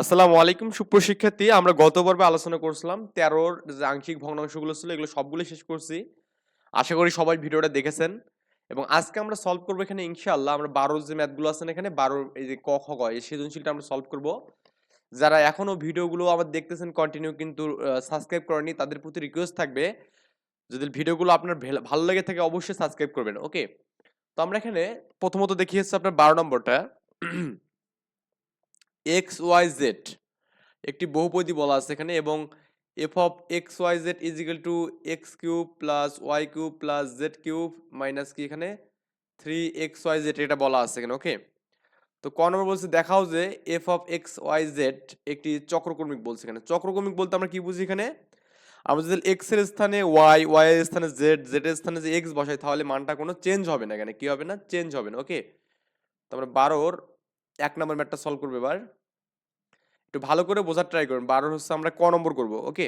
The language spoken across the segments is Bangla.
আসসালামু আলাইকুম সুপ্রশিক্ষার্থী আমরা গত পর্বে আলোচনা করছিলাম তেরোর যে আংশিক ভগ্নাংশগুলো ছিল, এগুলো সবগুলো শেষ করছি। আশা করি সবাই ভিডিওটা দেখেছেন। এবং আজকে আমরা সলভ করব এখানে ইনশাআল্লাহ, আমরা বারোর যে ম্যাথগুলো আছেন এখানে, বারোর এই যে ক, খ এই সৃজনশীলটা আমরা সলভ করব। যারা এখনও ভিডিওগুলো আবার দেখতেছেন কন্টিনিউ কিন্তু সাবস্ক্রাইব করেনি তাদের প্রতি রিকোয়েস্ট থাকবে, যদি ভিডিওগুলো আপনার ভালো লেগে থাকে, অবশ্যই সাবস্ক্রাইব করবেন ওকে তো আমরা এখানে প্রথমত দেখিয়েছি আপনার বারো নম্বরটা। X Y Z. একটি বহুপদী বলা আছে এখানে এবং F of X Y Z is two X cube plus Y cube plus Z cube minus কি এখানে? থ্রি এক্স ওয়াই জেড এটা বলা আছে এখানে, ওকে? তো ক নম্বর বলছে, দেখাও যে F of X Y Z একটি চক্রক্রমিক বলছে এখানে। চক্রক্রমিক বলতে আমরা কি বুঝি এখানে? আমরা যদি এক্সের স্থানে ওয়াই ওয়াই এর স্থানে জেড জেড এর স্থানে যে এক্স বসাই, তাহলে মানটা কোনো চেঞ্জ হবে না এখানে। কি হবে না? চেঞ্জ হবে না, ওকে? তো আমরা বারোর এক নম্বর ম্যাথটা সলভ করব এবার। একটু ভালো করে বোঝার ট্রাই করুন। বারোর হচ্ছে আমরা ক নম্বর করব ওকে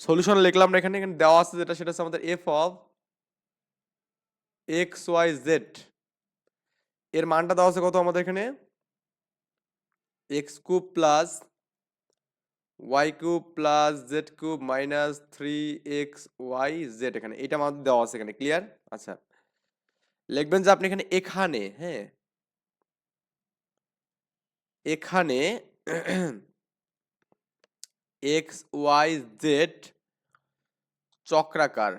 সলিউশন লিখলাম না এখানে এখানে দেওয়া আছে যেটা, সেটা হচ্ছে আমাদের F of X Y Z এর মানটা দেওয়া আছে কত আমাদের এখানে? X cube plus Y cube plus Z cube minus three X Y Z এখানে। এটা আমাদের দেওয়া আছে এখানে ক্লিয়ার আচ্ছা। লিখবেন যে আপনি এখানে এখানে হ্যাঁ? এখানে এক্স ওয়াই জেড চক্রাকার।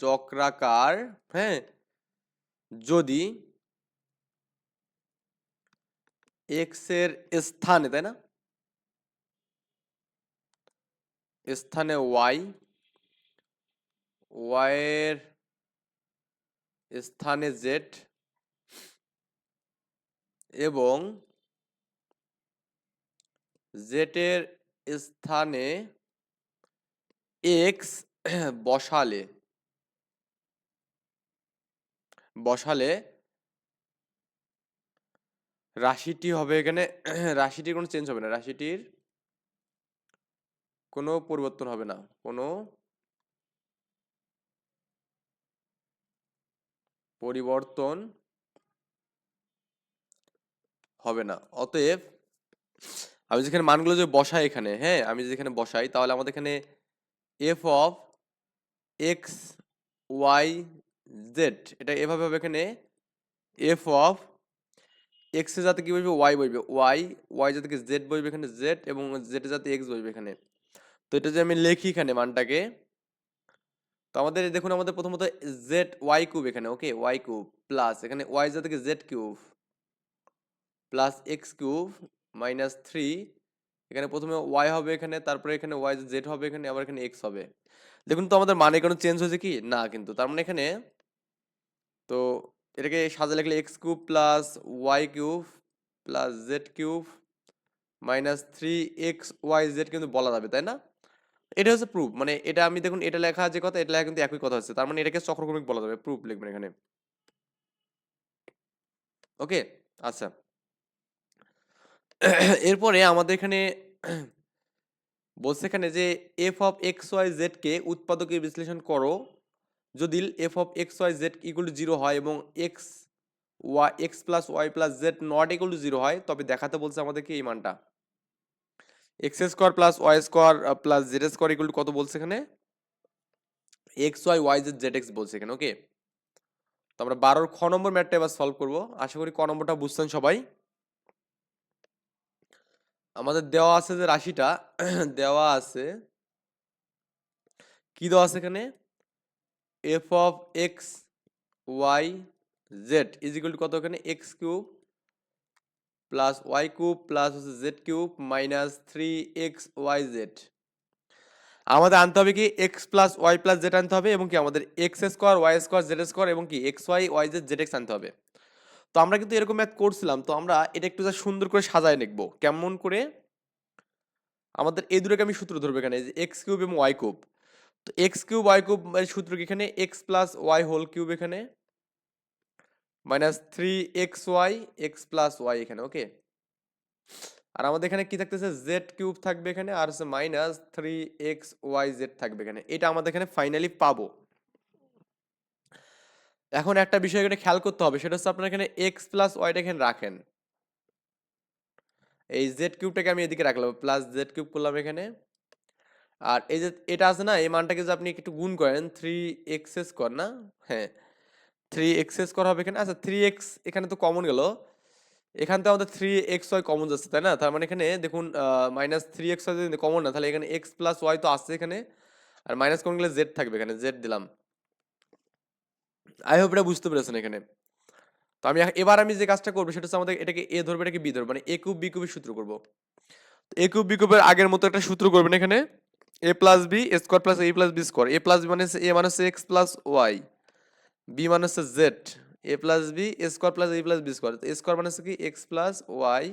চক্রাকার হ্যাঁ যদি এক্সের স্থানে, তাই না? স্থানে ওয়াই ওয়াই এর স্থানে জেড এবং জেটের স্থানে এক্স বসালে বসালে রাশিটি হবে এখানে রাশিটির কোনো চেঞ্জ হবে না। রাশিটির কোনো পরিবর্তন হবে না। কোনো পরিবর্তন হবে না। অতএব আমি যেখানে মানগুলো যে বসাই এখানে হ্যাঁ? আমি যেখানে বসাই, তাহলে আমাদের এখানে F of X Y Z এটা এভাবে হবে এখানে এফ অফ এক্স যাতে কি বসবে? ওয়াই বসবে। ওয়াই ওয়াই যাতে কি জেড বসবে এখানে? জেড এবং জেড যাতে এক্স বসবে এখানে। তো এটা যে আমি লিখি এখানে মানটাকে, তো আমাদের দেখুন আমাদের প্রথমত জেড ওয়াই কিউব এখানে ওকে ওয়াই কিউব প্লাস এখানে ওয়াই যাতে কি Z cube plus X cube minus three এখানে প্রথমে ওয়াই হবে এখানে, তারপরে এখানে ওয়াই জেড হবে এখানে, আবার এখানে এক্স হবে। দেখুন তো আমাদের মানে কোনো চেঞ্জ হয়েছে কি? না কিন্তু, তার মানে এখানে তো এটাকে সাজা লিখলে X cube plus Y cube plus Z cube minus three X Y Z কিন্তু বলা যাবে, তাই না? এটা হচ্ছে প্রুফ মানে এটা আমি দেখুন, এটা লেখা যে কথা, এটা লেখা কিন্তু একই কথা হচ্ছে, তার মানে এটাকে চক্রক্রমিক বলা যাবে প্রুফ লিখবেন এখানে। ওকে আচ্ছা। এরপরে আমাদের এখানে বলছে এখানে যে F of X Y Z কে উৎপাদকে বিশ্লেষণ করো। যদি F of X Y Z equal to zero হয় এবং X Y X plus Y plus Z not equal to zero হয়, তবে দেখাতে বলছে আমাদেরকে এই মানটা। X square plus Y square plus Z square equal to কত বলছে এখানে? X Y Y Z Z X বলছে এখানে ওকে তো আমরা বারোর খ নম্বর ম্যাটটা এবার সলভ করব। আশা করি ক নম্বরটা বুঝছেন সবাই। আমাদের দেওয়া আছে যে রাশিটা, দেওয়া আছে, কি দেওয়া আছে এখানে? F of X Y Z is equal to কত এখানে? X cube plus Y cube plus হচ্ছে Z cube minus three X Y Z আমাদের আনতে হবে কি X plus Y plus Z আনতে হবে এবং কি আমাদের X square Y square Z square এবং কি X Y Y Z Z X আনতে হবে। তো আমরা কিন্তু এরকম ম্যাথ করছিলাম তো আমরা এটা একটু সুন্দর করে সাজায় লিখব কেমন করে? আমাদের এই দুটোকে আমি সূত্র ধরবো এখানে যে এক্স কিউব এবং ওয়াই কিউব তো এক্স কিউব ওয়াই কিউব সূত্র কি এখানে? X plus Y whole cube এখানে। Minus three X Y X plus Y এখানে ওকে আর আমাদের এখানে কি থাকতেছে? জেড কিউব থাকবে এখানে, আর হচ্ছে minus three X Y Z থাকবে এখানে। এটা আমাদের এখানে ফাইনালি পাবো। এখন একটা বিষয় এখানে খেয়াল করতে হবে, সেটা হচ্ছে আপনার এখানে এক্স প্লাস ওয়াইটা এখানে রাখেন। এই জেড কিউবটাকে আমি এদিকে রাখলাম প্লাস জেড কিউব করলাম এখানে। আর এই যে এটা আছে না, এই মানটাকে যে আপনি একটু গুণ করেন থ্রি এক্স স্কোয়ার না? হ্যাঁ থ্রি এক্স এস স্কোয়ার হবে এখানে। আচ্ছা থ্রি এক্স এখানে তো কমন গেল। এখান থেকে আমাদের থ্রি এক্স ওয়াই কমন যাচ্ছে, তাই না? তার মানে এখানে দেখুন মাইনাস থ্রি এক্স ওয়াই যদি কমন না, তাহলে এখানে এক্স প্লাস ওয়াই তো আসছে এখানে। আর মাইনাস কমন গেলে জেড থাকবে এখানে জেড দিলাম। আই হোপ এটা বুঝতে পেরেছেন এখানে। তো আমি এবার আমি যে কাজটা করব সেটা হচ্ছে আমাদের এটাকে এ ধরবে, এটাকে বি ধরবে মানে এ কিউব বি কিউবের সূত্র করব। এ কিউব বি কিউবের আগের মতো একটা সূত্র করবেন এখানে। A plus B square plus A plus B square. A plus B মানে হচ্ছে, এ মানে হচ্ছে এক্স প্লাস ওয়াই। বি মানে হচ্ছে Z. A plus B square plus A plus B square. A square মানে হচ্ছে কি, X plus Y,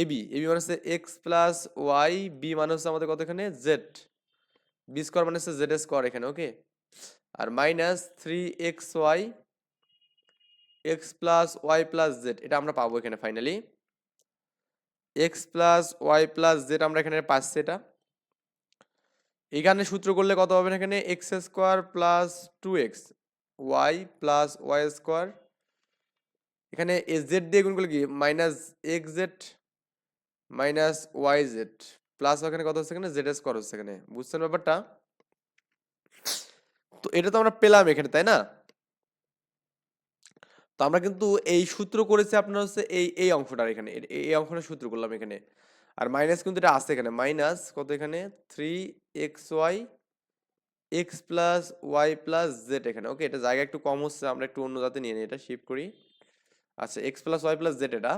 A B. A B মানে হচ্ছে এক্স প্লাস ওয়াই, বি মানে হচ্ছে আমাদের কত এখানে? জেড। বি স্কোয়ার মানে হচ্ছে জেড স্কোয়ার এখানে, ওকে? আর minus three X Y X plus Y plus Z এটা আমরা পাবো এখানে finally X plus Y plus Z আমরা এখানে পাচ্ছি এটা। এখানে সূত্র করলে কত হবে এখানে? X square plus two X Y plus Y square এখানে এস জেড দিয়ে গুণ করলে কি? Minus X Z minus Y Z plus এখানে কত হচ্ছে এখানে? জেড স্কোয়ার হচ্ছে এখানে। বুঝছেন ব্যাপারটা? এটা তো আমরা পেলাম এখানে, তাই না? তো আমরা কিন্তু এই সূত্র করেছি আপনার হচ্ছে এই এই অংশটার এখানে এই অংশটা সূত্র করলাম এখানে। আর মাইনাস কিন্তু এটা আছে এখানে মাইনাস কত এখানে? Three X Y X plus Y plus Z এখানে। ওকে এটা জায়গা একটু কম হচ্ছে, আমরা একটু অন্য জাতে নিয়ে নিই, এটা শিফট করি। আচ্ছা X plus Y plus Z এটা।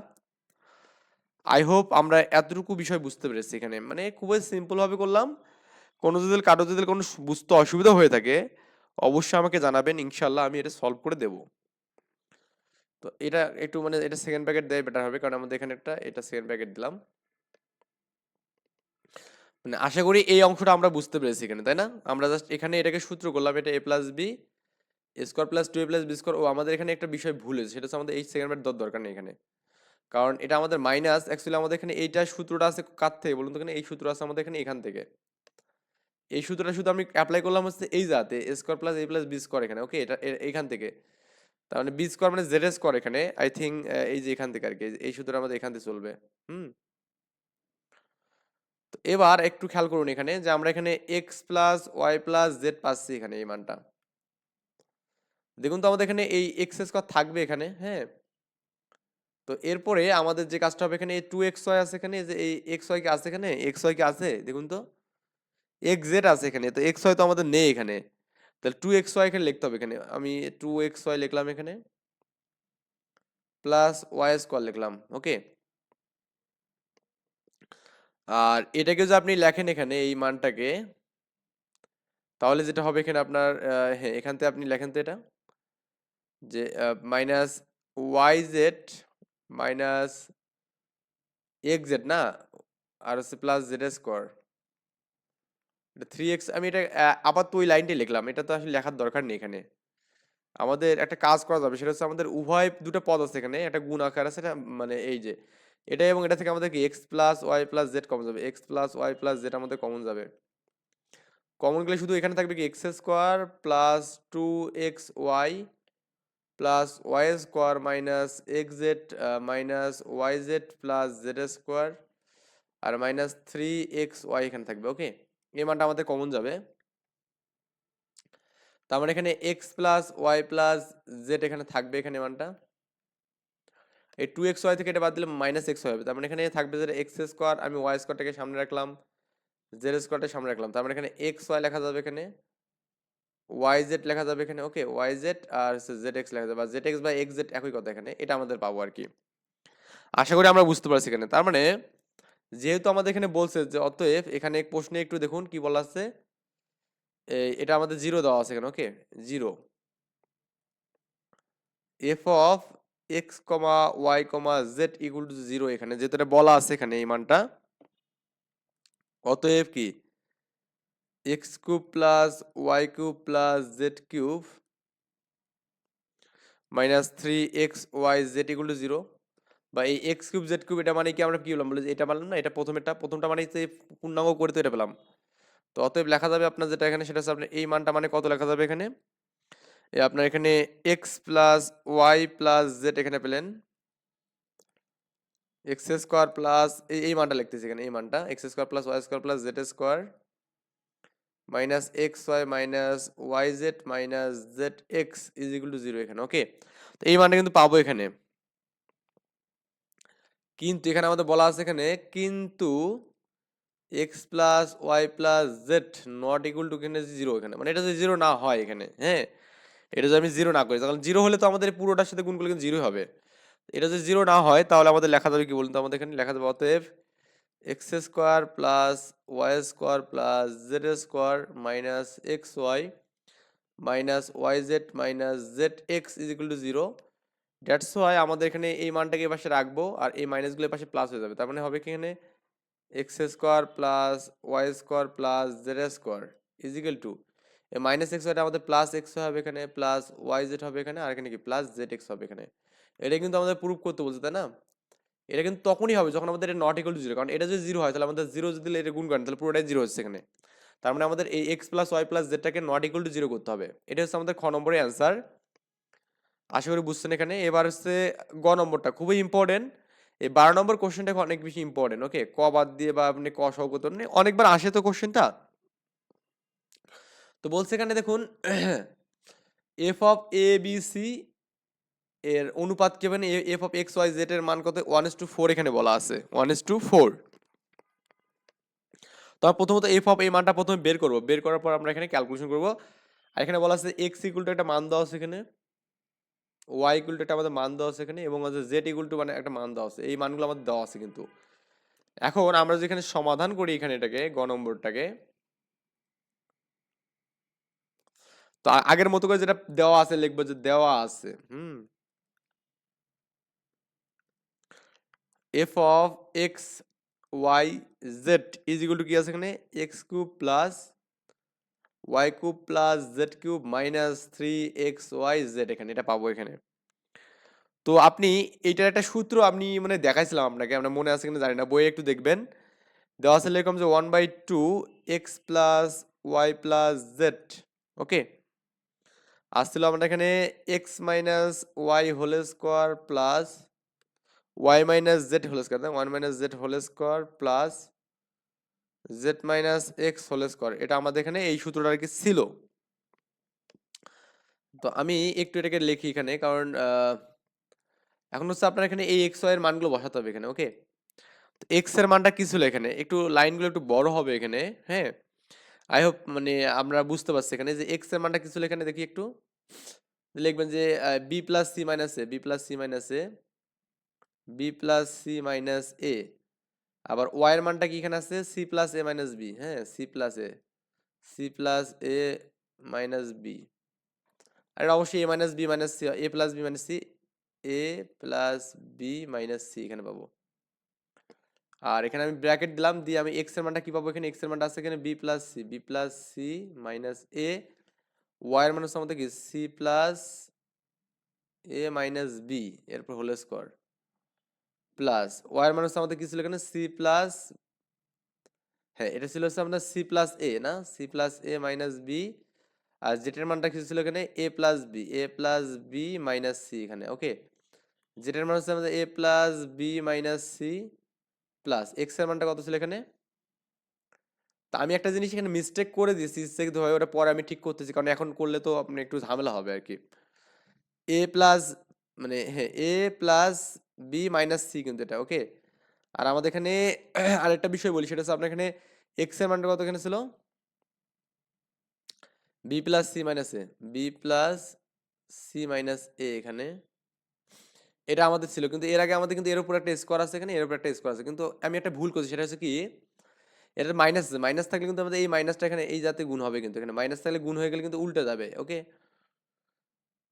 আই হোপ আমরা এতটুকু বিষয় বুঝতে পেরেছি এখানে। মানে খুবই সিম্পল ভাবে করলাম। কোনো যদি কারও যদি কোনো বুঝতে অসুবিধা হয়ে থাকে অবশ্যই আমাকে জানাবেন, ইনশাল্লাহ আমি এটা সলভ করে দেবো। তো এটা একটু মানে এটা সেকেন্ড প্যাকেট দেয় বেটার হবে, কারণ আমাদের এখানে একটা এটা সেকেন্ড প্যাকেট দিলাম। মানে আশা করি এই অংশটা আমরা বুঝতে পেরেছি এখানে, তাই না? আমরা জাস্ট এখানে এটাকে সূত্র করলাম, এটা A plus B square plus two A plus B square ও আমাদের এখানে একটা বিষয় ভুল হয়েছে, সেটা হচ্ছে আমাদের এই সেকেন্ড প্যাকেট দরকার নেই এখানে। কারণ এটা আমাদের মাইনাস অ্যাকচুয়ালি আমাদের এখানে এইটা সূত্রটা আছে কার থেকে বলুন তো? এখানে এই সূত্র আছে আমাদের এখানে এখান থেকে। এই সূত্রটা শুধু আমি অ্যাপ্লাই করলাম হচ্ছে এই জাতে A square plus A plus B square এখানে ওকে এটা এখান থেকে। তার মানে বি স্কোয়ার মানে জেড স্কোয়ার এখানে আই থিঙ্ক এই যে এখান থেকে আর কি, এই সূত্রটা আমাদের এখান থেকে চলবে। হুম? তো এবার একটু খেয়াল করুন এখানে যে আমরা এখানে X plus Y plus Z পাচ্ছি এখানে এই মানটা। দেখুন তো আমাদের এখানে এই এক্স স্কোয়ার থাকবে এখানে হ্যাঁ? তো এরপরে আমাদের যে কাজটা হবে এখানে টু এক্স ওয়াই আছে এখানে যে এই এক্স ওয়াই কি আছে এখানে? এক্স ওয়াই কি আছে, দেখুন তো। এক্স জেড আছে এখানে, তো এক্স ওয়াই তো আমাদের নেই এখানে। তাহলে টু এক্স ওয়াই এখানে লিখতে হবে এখানে। আমি টু এক্স ওয়াই লিখলাম এখানে। প্লাস ওয়াই স্কোয়ার লিখলাম ওকে আর এটাকে যদি আপনি লেখেন এখানে, এই মানটাকে, তাহলে যেটা হবে এখানে আপনার হ্যাঁ এখান থেকে আপনি লেখেন তো এটা, যে minus Y Z minus X Z না? আর হচ্ছে প্লাস জেড স্কোয়ার এটা থ্রি এক্স আমি এটা আপাতত ওই লাইনটাই লিখলাম। এটা তো আসলে লেখার দরকার নেই এখানে। আমাদের একটা কাজ করা যাবে, সেটা হচ্ছে আমাদের উভয় দুটো পদ আছে এখানে, একটা গুণ আকার আছে এটা মানে এই যে, এটা এবং এটা থেকে আমাদের কি X plus Y plus Z common যাবে। X plus Y plus Z আমাদের কমন যাবে। কমন গেলে শুধু এখানে থাকবে কি X square plus two X Y plus Y square minus X Z minus Y Z plus Z square আর মাইনাস থ্রি এক্স ওয়াই এখানে থাকবে ওকে এই মানটা আমাদের কমন যাবে। তার মানে এখানে X plus Y plus Z এখানে থাকবে এখানে মানটা এই টু এক্স ওয়াই থেকে এটা বাদ দিলে মাইনাস এক্স হবে তার মানে এখানে থাকবে যে এক্স স্কোয়ার আমি ওয়াই স্কোয়ারটাকে সামনে রাখলাম জেড স্কোয়ারটা সামনে রাখলাম। তার মানে এখানে এক্স ওয়াই লেখা যাবে এখানে। ওয়াই জেড লেখা যাবে এখানে। ওকে ওয়াই জেড আর জেড এক্স লেখা যাবে। বা জেড এক্স বা এক্স জেড একই কথা এখানে। এটা আমাদের পাবো আর কি। আশা করি আমরা বুঝতে পারছি এখানে। তার মানে যেহেতু আমাদের এখানে বলছে যে, অতএব এখানে প্রশ্নে একটু দেখুন কি বলা আছে। এটা আমাদের জিরো দেওয়া আছে এখানে okay zero F of X comma Y comma Z equal to zero এখানে যেহেতু এটা বলা আছে এখানে এই মানটা। অতএব কি? X cube plus Y cube plus Z cube minus three X Y Z equal to zero বা এই এক্স কিউব জেড কিউব এটা মানে কি আমরা কি বললাম? বলে যে এটা বললাম না, এটা প্রথমেরটা, প্রথমটা মানে হচ্ছে পূর্ণাঙ্গ করে তো এটা পেলাম। তো অতএব লেখা যাবে আপনার যেটা এখানে সেটা হচ্ছে আপনার এই মানটা মানে কত লেখা যাবে এখানে? আপনার এখানে X plus Y plus Z এখানে পেলেন। এক্স স্কোয়ার প্লাস এই মানটা লিখতেছি এখানে, এই মানটা। X square plus Y square plus Z square minus X Y minus Y Z minus Z X is equal to zero এখানে ওকে তো এই মানটা কিন্তু পাবো এখানে। কিন্তু এখানে আমাদের বলা আছে এখানে, কিন্তু X plus Y plus Z not equal to এখানে জিরো এখানে। মানে এটা যদি জিরো না হয় এখানে হ্যাঁ? এটা যদি আমি জিরো না করি, তাহলে জিরো হলে তো আমাদের পুরোটার সাথে গুণ করলে কিন্তু জিরো হবে। এটা যদি জিরো না হয়, তাহলে আমাদের লেখা যাবে কি বলুন তো? আমাদের এখানে লেখা যাবে অতএব X square plus Y square plus Z square minus X Y minus Y Z minus Z X is equal to zero that's why আমাদের এখানে এই মানটাকে পাশে রাখব আর এই মাইনাসগুলো পাশে প্লাস হয়ে যাবে। তার মানে হবে কি এখানে? X square plus Y square plus Z square is equal to এই মাইনাস এক্স ওয়াইটা আমাদের প্লাস এক্স হবে এখানে প্লাস ওয়াই জেড হবে এখানে, আর এখানে কি? প্লাস জেড এক্স হবে এখানে। এটা কিন্তু আমাদের প্রুফ করতে বলছে, তাই না? এটা কিন্তু তখনই হবে যখন আমাদের এটা নট ইকুয়াল টু জিরো কারণ এটা যদি জিরো হয়, তাহলে আমাদের জিরো যদি এটা গুণ করেন, তাহলে পুরোটাই জিরো হচ্ছে এখানে। তার মানে আমাদের এই এক্স প্লাস ওয়াই প্লাস জেডটাকে নট ইকুয়াল টু জিরো করতে হবে। এটা হচ্ছে আমাদের খ নম্বরের অ্যান্সার আশা করি বুঝছেন এখানে। এবার হচ্ছে গ নম্বরটা খুবই ইম্পর্টেন্ট এই বারো নম্বর কোশ্চেনটা অনেক বেশি ইম্পর্টেন্ট ওকে ক বাদ দিয়ে বা আপনি ক সহ করতে অনেকবার আসে তো কোশ্চেনটা তো বলছে এখানে দেখুন F of A B C এর অনুপাত কি হবে F of X Y Z এর মান কত? ওয়ান ইস টু ফোর এখানে বলা আছে। ওয়ান ইস টু ফোর তো আমরা প্রথমত এফ অফ এই মানটা প্রথমে বের করব। বের করার পর আমরা এখানে ক্যালকুলেশন করব। আর এখানে বলা আছে এক্স ইকুয়াল টু একটা মান দেওয়া আছে এখানে। ওয়াই ইকুয়াল টু একটা আমাদের মান দেওয়া আছে এখানে এবং হচ্ছে জেড ইকুয়াল টু মানে একটা মান দেওয়া আছে। এই মানগুলো আমাদের দেওয়া আছে কিন্তু। এখন আমরা যেখানে সমাধান করি এখানে এটাকে, গ নম্বরটাকে, তো আগের মতো করে যেটা দেওয়া আছে, লিখব যে দেওয়া আছে, হুম? F of X Y Z is equal to কি আছে এখানে? X cube plus Y cube plus Z cube minus three X Y Z এখানে, এটা পাবো এখানে। তো আপনি এইটার একটা সূত্র আপনি মানে দেখাইছিলাম আপনাকে, আপনার মনে আছে কিনা জানি না, বইয়ে একটু দেখবেন। দেওয়া আছে এরকম যে one by two X plus Y plus Z okay আসছিল আমরা এখানে X minus Y whole square plus Y minus Z whole square one minus Z whole square plus Z minus X whole square এটা আমাদের এখানে এই সূত্রটা আর কি ছিল। তো আমি একটু এটাকে লিখি এখানে, কারণ এখন হচ্ছে আপনার এখানে এই এক্সের মানগুলো বসাতে হবে এখানে ওকে তো এক্সের মানটা কি ছিল এখানে? একটু লাইনগুলো একটু বড় হবে এখানে হ্যাঁ? আই হোপ মানে আমরা বুঝতে পারছি এখানে যে এক্সের মানটা কি ছিল এখানে, দেখি একটু। লিখবেন যে B plus C minus A B plus C minus A B plus C minus A আবার ওয়াই এর মানটা কি এখানে আছে? C plus A minus B হ্যাঁ? C plus A C plus A minus B আর অবশ্যই A minus B minus C A plus B minus C A plus B minus C এখানে পাবো। আর এখানে আমি ব্র্যাকেট দিলাম, দিয়ে আমি এক্সের মানটা কি পাবো এখানে? এক্সের মানটা আছে এখানে B plus C B plus C minus A Y এর মান আমাদের কি? C plus A minus B এরপর হোল স্কোয়ার প্লাস ওয়াই এর মান হচ্ছে আমাদের কি ছিল এখানে? সি প্লাস হ্যাঁ এটা ছিল হচ্ছে আমাদের সি প্লাস এ, না? C plus A minus B আর জেটের মানটা কি ছিল এখানে? A plus B, A plus B minus C এখানে, ওকে? জেটের মান হচ্ছে আমাদের A plus B minus C plus এক্সের মানটা কত ছিল এখানে? তা আমি একটা জিনিস এখানে মিস্টেক করে দিয়েছি ইচ্ছাকৃত হয় ওটা পরে আমি ঠিক করতেছি, কারণ এখন করলে তো আপনি একটু ঝামেলা হবে আর কি এ প্লাস মানে হ্যাঁ A plus B minus C কিন্তু এটা ওকে আর আমাদের এখানে আরেকটা বিষয় বলি, সেটা হচ্ছে আপনার এখানে এক্সের মানটা কত এখানে ছিল? B plus C minus A B plus C minus A এখানে এটা আমাদের ছিল, কিন্তু এর আগে আমাদের কিন্তু এর উপর একটা স্কোয়ার আছে এখানে, এর উপর একটা স্কোয়ার আছে। কিন্তু আমি একটা ভুল করছি, সেটা হচ্ছে কি এটা মাইনাস মাইনাস থাকলে কিন্তু আমাদের এই মাইনাসটা এখানে এই জাতে গুণ হবে কিন্তু, এখানে মাইনাস থাকলে গুণ হয়ে গেলে কিন্তু উল্টে যাবে ওকে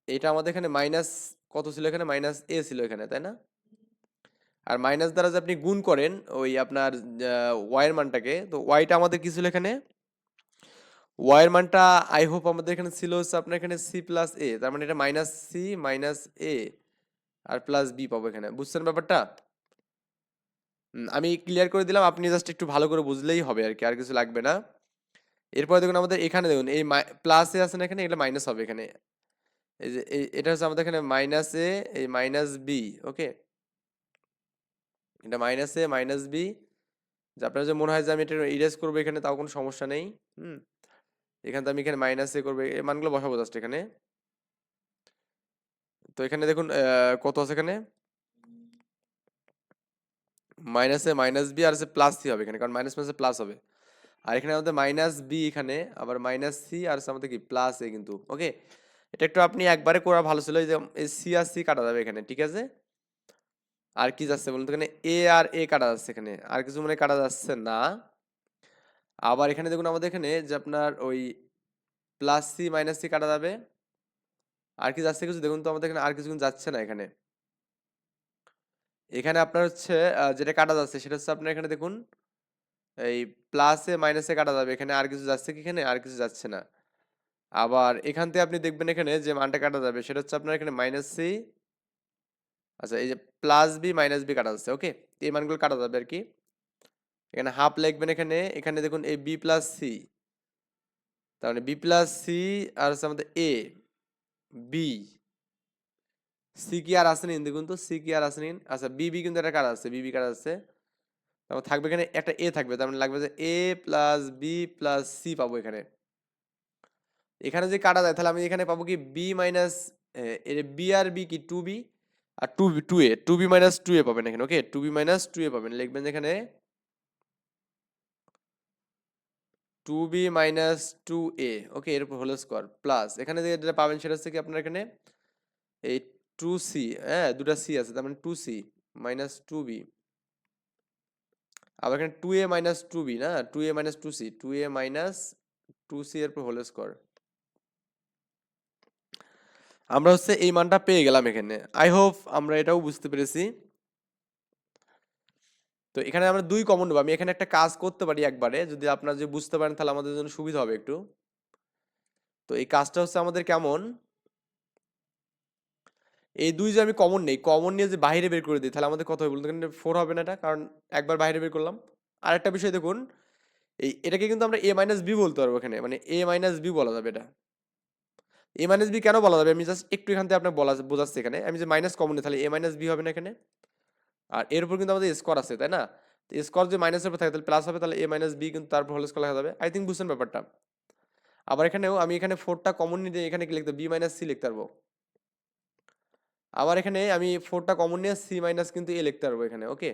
এটা আমাদের এখানে মাইনাস কত ছিল এখানে? মাইনাস এ ছিল এখানে, তাই না? আর মাইনাস দ্বারা যে আপনি গুণ করেন, ওই আপনার ওয়াইয়ের মানটাকে, তো ওয়াইটা আমাদের কি ছিল এখানে? ওয়াইয়ের মানটা আই হোপ আমাদের এখানে ছিল হচ্ছে আপনার এখানে সি প্লাস এ তার মানে এটা মাইনাস সি মাইনাস এ আর প্লাস বি পাবো এখানে। বুঝছেন ব্যাপারটা? আমি ক্লিয়ার করে দিলাম, আপনি জাস্ট একটু ভালো করে বুঝলেই হবে আর কি, আর কিছু লাগবে না। এরপরে দেখুন আমাদের এখানে দেখুন, এই প্লাসে আছে না এখানে, এগুলো মাইনাস হবে এখানে। এই যে এটা হচ্ছে আমাদের এখানে মাইনাস এ এই মাইনাস বি ওকে এটা মাইনাস এ মাইনাস বি যে আপনার যে মনে হয় যে আমি এটা ইরেজ করব এখানে, তাও কোনো সমস্যা নেই। হুম? এখানে তো আমি এখানে মাইনাস এ করব এই মানগুলো বসাবো জাস্ট এখানে। তো এখানে দেখুন কত আছে এখানে? মাইনাস এ মাইনাস বি আর প্লাস সি হবে এখানে, কারণ মাইনাস মাইনাসে প্লাস হবে। আর এখানে আমাদের মাইনাস বি এখানে, আবার মাইনাস সি আর আমাদের কি? প্লাস এ কিন্তু। ওকে এটা একটু আপনি একবারে করা ভালো ছিল, এই যে সি আর সি কাটা যাবে এখানে, ঠিক আছে? আর কি যাচ্ছে বলুন তো? এখানে এ আর এ কাটা যাচ্ছে এখানে। আর কিছু মানে কাটা যাচ্ছে না। আবার এখানে দেখুন আমাদের এখানে যে আপনার ওই প্লাস সি মাইনাস সি কাটা যাবে। আর কি যাচ্ছে কিছু দেখুন তো আমাদের এখানে আর কিছু যাচ্ছে না এখানে। এখানে আপনার হচ্ছে যেটা কাটা যাচ্ছে সেটা হচ্ছে আপনার এখানে দেখুন, এই প্লাসে মাইনাসে কাটা যাবে। এখানে আর কিছু যাচ্ছে কি এখানে? আর কিছু যাচ্ছে না। আবার এখান থেকে আপনি দেখবেন এখানে যে মানটা কাটা যাবে সেটা হচ্ছে আপনার এখানে মাইনাস সি আচ্ছা এই যে প্লাস বি মাইনাস বি কাটা যাচ্ছে ওকে এই মানগুলো কাটা যাবে আর কি। এখানে হাফ লিখবেন এখানে এখানে দেখুন এই বি প্লাস সি তার মানে বি প্লাস সি আর হচ্ছে আমাদের এ বি সি কি আর আসেনি? দেখুন তো সি কি আর আসেনি? আচ্ছা বি বি কিন্তু একটা কাটা আছে বি বি কাটা আছে তারপর থাকবে এখানে একটা এ থাকবে, তার মানে লাগবে যে A plus B plus C পাবো এখানে। এখানে যদি কাটা যায়, তাহলে আমি এখানে পাবো কি বি মাইনাস বি আর বি কি? Two B R two two A two B minus two A পাবেন এখানে okay two B minus two A পাবেন। লিখবেন এখানে two B minus two A okay এর হোল স্কোয়ার প্লাস এখানে যেটা পাবেন সেটা হচ্ছে কি আপনার এখানে এই টু সি হ্যাঁ দুটা সি আছে, তার মানে two C minus two B আবার এখানে two A minus two B না? Two A minus two C two A minus two C এর হোল স্কোয়ার আমরা হচ্ছে এই মানটা পেয়ে গেলাম এখানে। আই হোপ আমরা এটাও বুঝতে পেরেছি। তো এখানে আমরা দুই কমন নেব আমি এখানে একটা কাজ করতে পারি একবারে। যদি আপনারা যদি বুঝতে পারেন, তাহলে আমাদের জন্য সুবিধা হবে একটু। তো এই কাজটা হচ্ছে আমাদের কেমন? এই দুই যে আমি কমন নেই কমন নিয়ে যে বাইরে বের করে দিই, তাহলে আমাদের কত হবে বলুন এখানে ফোর হবে না এটা? কারণ একবার বাইরে বের করলাম। আর একটা বিষয় দেখুন, এই এটাকে কিন্তু আমরা এ মাইনাস বি বলতে পারব এখানে। মানে এ মাইনাস বি বলা যাবে এটা। এ মাইনাস বি কেন বলা যাবে? আমি জাস্ট একটু এখান থেকে আপনার বলা বোঝাচ্ছি এখানে। আমি যে মাইনাস কমন নিই, তাহলে এ মাইনাস বি হবে না এখানে? আর এর উপর কিন্তু আমাদের স্কোর আছে, তাই না? তো স্কোর যে মাইনাসের উপর থাকে, তাহলে প্লাস হবে, তাহলে এ মাইনাস বি কিন্তু তারপর হোল স্কোর লেখা যাবে। আই থিঙ্ক বুঝছেন ব্যাপারটা? আবার এখানেও আমি এখানে ফোরটা কমন নিয়ে এখানে কি লিখতে বি মাইনাস সি লিখতে পারব। আবার এখানে আমি ফোরটা কমন নিয়ে সি মাইনাস কিন্তু এ লিখতে পারব এখানে ওকে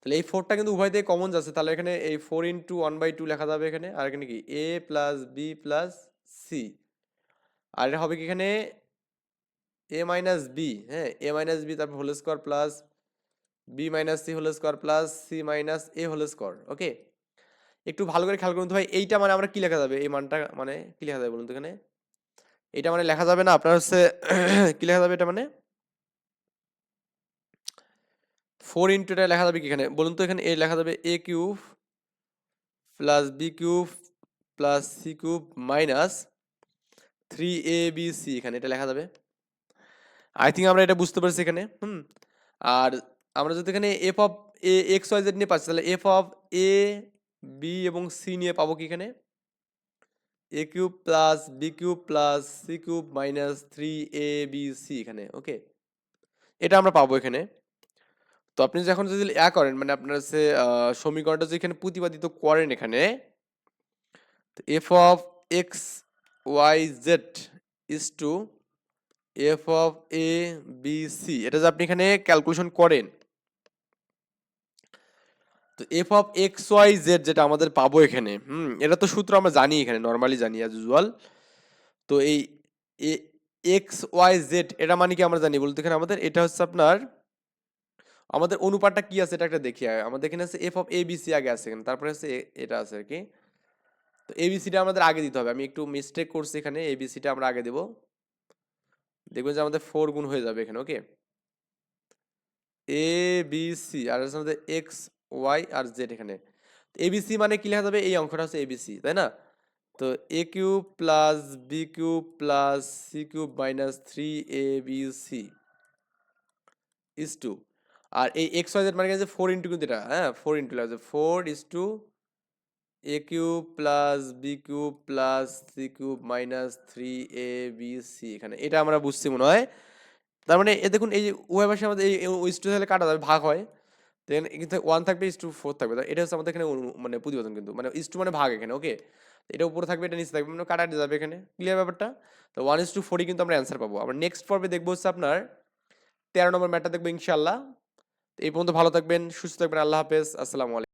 তাহলে এই ফোরটা কিন্তু উভয় থেকে কমন যাচ্ছে। তাহলে এখানে এই four into one by two লেখা যাবে এখানে। আর এখানে কি? A plus B plus C. আর এটা হবে কি এখানে? এ মাইনাস বি হ্যাঁ? এ মাইনাস বি তারপর whole square plus B minus C whole square plus C minus A whole square okay একটু ভালো করে খেয়াল করুন তো ভাই, এইটা মানে আমরা কি লেখা যাবে? এই মানটা মানে কি লেখা যাবে বলুন তো এখানে? এটা মানে লেখা যাবে না, আপনার হচ্ছে কি লেখা যাবে এটা মানে? ফোর ইন্টু এটা লেখা যাবে কি এখানে? বলুন তো এখানে এ লেখা যাবে A cube plus B cube plus C cube minus three A B C এখানে এটা লেখা যাবে। আই থিঙ্ক আমরা এটা বুঝতে পারছি এখানে হুম? আর আমরা যদি এখানে F of A X Y Z নিয়ে পাচ্ছি তাহলে এফ অফ এ বি এবং সি নিয়ে পাবো কি এখানে? A cube plus B cube plus C cube minus three A B C এখানে ওকে এটা আমরা পাবো এখানে। তো আপনি যখন যদি ইয়া করেন মানে আপনার আহ, সমীকরণটা যদি এখানে প্রতিপাদিত করেন এখানে F of X Y Z is two F of A B C এটা যে আপনি এখানে ক্যালকুলেশন করেন, তো F of X Y Z যেটা আমাদের পাবো এখানে, হুম, এটা তো সূত্র আমরা জানি এখানে নর্মালি জানি অ্যাজ ইউজুয়াল তো এই এক্স ওয়াই জেড এটা মানে কি আমরা জানি? বলতে এখানে আমাদের, এটা হচ্ছে আপনার, আমাদের অনুপাতটা কি আছে? এটা একটা দেখি, আমাদের এখানে আছে F of A B C আগে আছে এখানে তারপরে এ- এটা আছে আর কি। তো এ বি সিটা আমাদের আগে দিতে হবে। আমি একটু মিস্টেক করছি এখানে। এ বি সিটা আমরা আগে দেব। দেখবেন যে আমাদের ফোর গুণ হয়ে যাবে এখানে ওকে এ বি সি আর হচ্ছে আমাদের এক্স ওয়াই আর জেড এখানে। এবিসি মানে কি লেখা যাবে? এই অঙ্কটা হচ্ছে এবিসি তাই না? তো A cube plus B cube plus C cube minus three A B C is two আর এই এক্স ওয়াই জেড মানে গেছে ফোর ইন্টু কিন্তু এটা হ্যাঁ ফোর ইন্টু লাগছে four is two A cube plus B cube plus C cube minus three A B C এখানে। এটা আমরা বুঝছি মনে হয়। তার মানে এ দেখুন, এই উভয় পাশে আমাদের এই ইস টু তাহলে কাটা যাবে, ভাগ হয়। দেন কিন্তু ওয়ান থাকবে ইস টু ফোর থাকবে। তো এটা হচ্ছে আমাদের এখানে মানে প্রতিবেদন কিন্তু। মানে ইস টু মানে ভাগ এখানে ওকে এটা উপরে থাকবে, এটা নিচে থাকবে মানে কাটাতে যাবে এখানে। ক্লিয়ার ব্যাপারটা? তো ওয়ান ইস টু ফোরই কিন্তু আমরা অ্যান্সার পাবো। আমরা নেক্সট পর্বে দেখব হচ্ছে আপনার তেরো নম্বর ম্যাটটা দেখব ইনশাল্লাহ এই পর্যন্ত ভালো থাকবেন, সুস্থ থাকবেন, আল্লাহ হাফেজ, আসসালামু আলাইকুম।